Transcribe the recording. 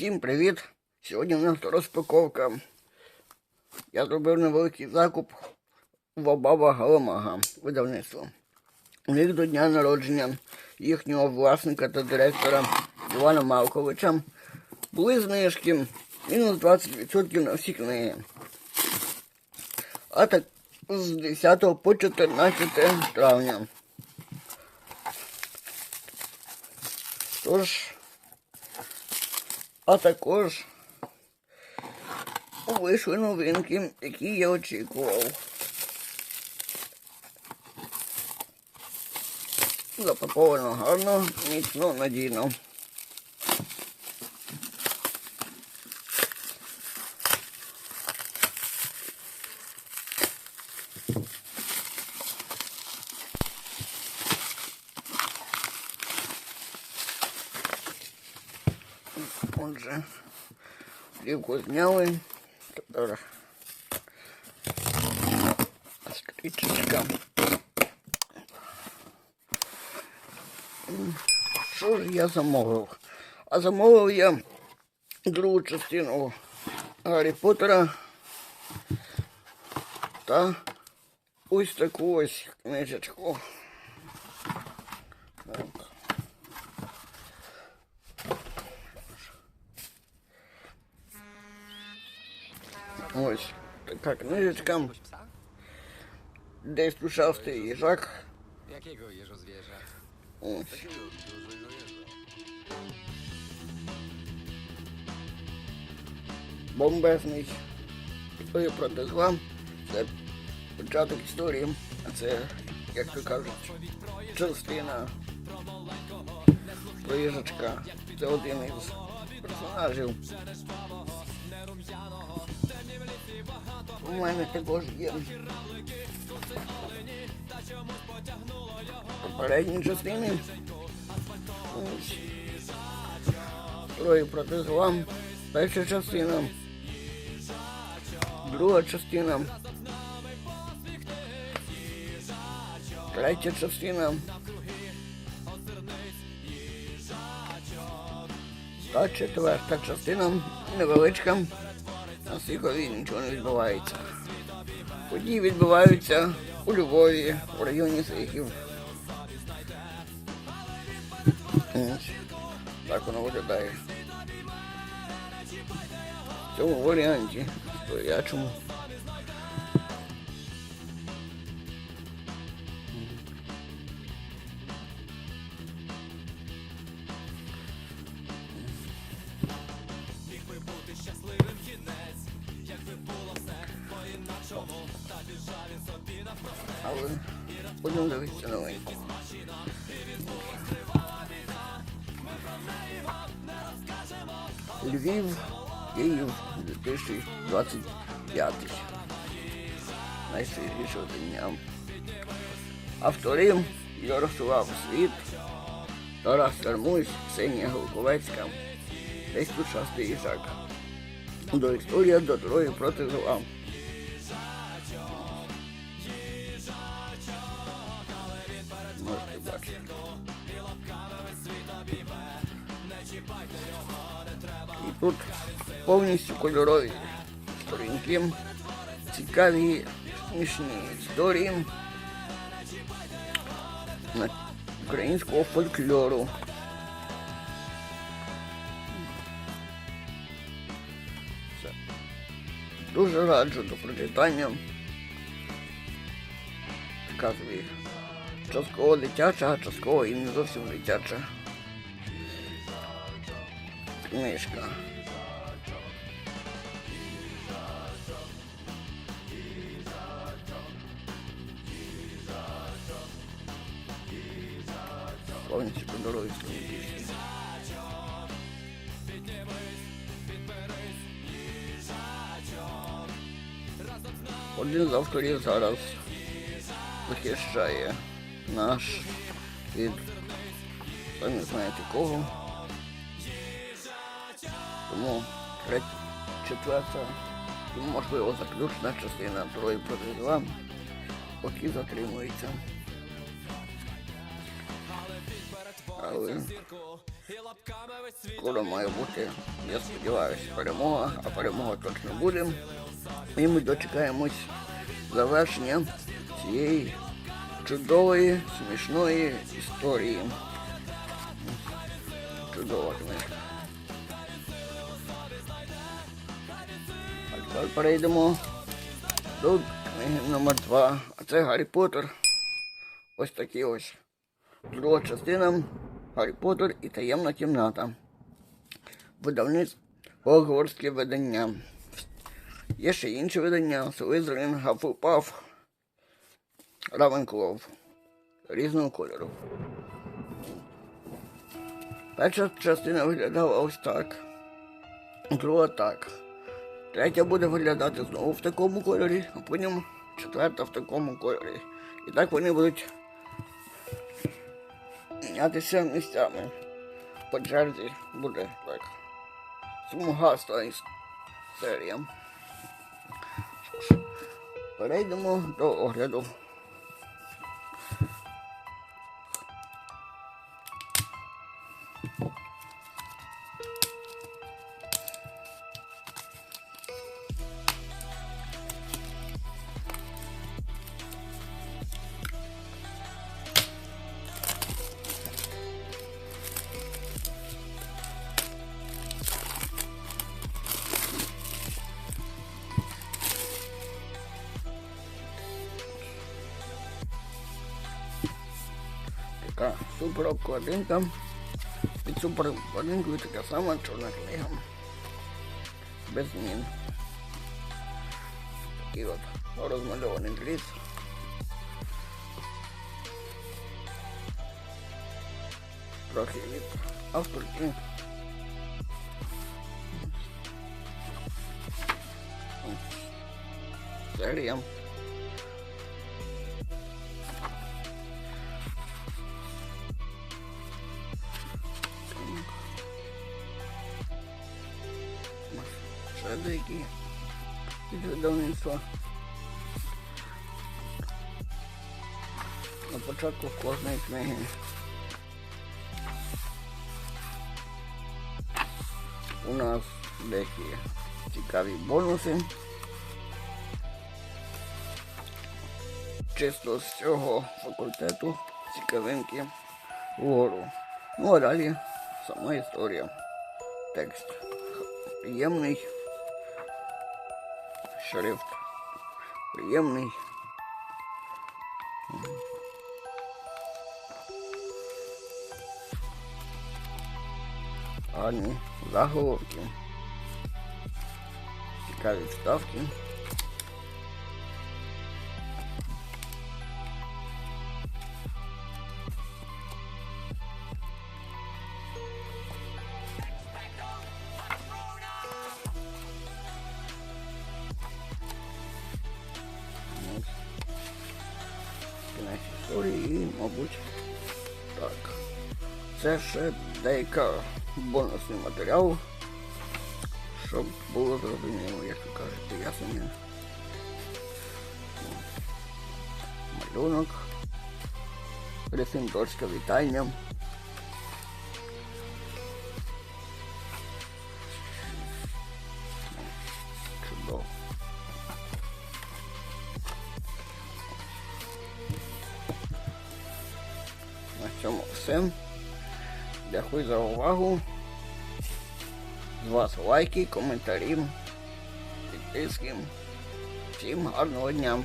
Всім привіт! Сьогодні у нас розпаковка. Я зробив невеликий закуп в Баба Галамага видавництво. У них до дня народження їхнього власника та директора Івана Малковича були знижки мінус 20% на всі книги. А так з 10 по 14 травня. Тож, а також вийшли новинки, які я очікував. Запаковано гарно, міцно, надійно. Отже, плівку зняли. Тепер стрічечка. Що ж я замовив? А замовив я другу частину Гаррі Поттера та ось таку ось книжечку. Так. Ось така книжечка. Десь душастий їжак. Jakiego jeżozwierza? Ось. Бомбезний. Історія про Дезла. Це початок історії. А це, як то кажуть, частина про їжачка. Це один із персонажів. У мене також є попередні частини. Троє проти зла. Перша частина. Друга частина. Третя частина. Та четверта частина невеличка. На Сихові нічого не відбувається. Події відбуваються у Львові, в районі Сихів. Так воно виглядає. В цьому варіанті стоячому. Будемо дивитися новеньку. Львів, Київ 2025. Найсвіжіше дня. Автори Ярослав Світ, Тарас Термусь, Ксенія Голковецька, десь тут шастий їжак. До історія до троє проти зла. Можете бачити. І тут повністю кольорові сторінки, цікаві смішні історії українського фольклору. Все. Дуже раджу до прочитання. Собі частково дитяча, а частково і не зовсім дитяча книжка. Повністю сторінки. Один з авторів зараз захищає наш від самі знаєте кого. Тому третя, четверта, і, можливо, заключна частина троє проти два, поки затримується. Але Скоро має бути, я сподіваюся, перемога, а перемога точно буде. І ми дочекаємось завершення цієї чудової, смішної історії. Чудова книжка. А тепер перейдемо до книги номер 2. А це Гаррі Поттер. Ось такі ось. Друга частина Гаррі Поттер і таємна кімната. Видавництво Гогвардське видання. Є ще інші видання Слизерин, Гафлпаф, Равенклов різного кольору. Перша частина виглядала ось так. Друга так. Третя буде виглядати знову в такому кольорі, а потім четверта в такому кольорі. І так вони будуть мінятися місцями. По черзі буде так. Смугаста іс- серія. Перейдемо до огляду. का super recording का इस super recording को इसका सामान छोड़ने के लिए हम best meal की बात और उसमें लोगों ने English prohibit after king. Stadium. Ще деякі від видавництва. На початку кожної книги. У нас деякі цікаві бонуси. Чисто з цього факультету цікавинки вгору. Ну а далі сама історія. Текст приємний. Шрифт приємний. Гарні заголовки. Цікаві вставки. І, мабуть, так. Це ще деяка бонусний матеріал, щоб було зрозуміло, як ви кажете, ясення. Малюнок. Рисим вітальня. Чудово. Все. Дякую за увагу. З вас лайки, коментарі, підписки. Всім гарного дня.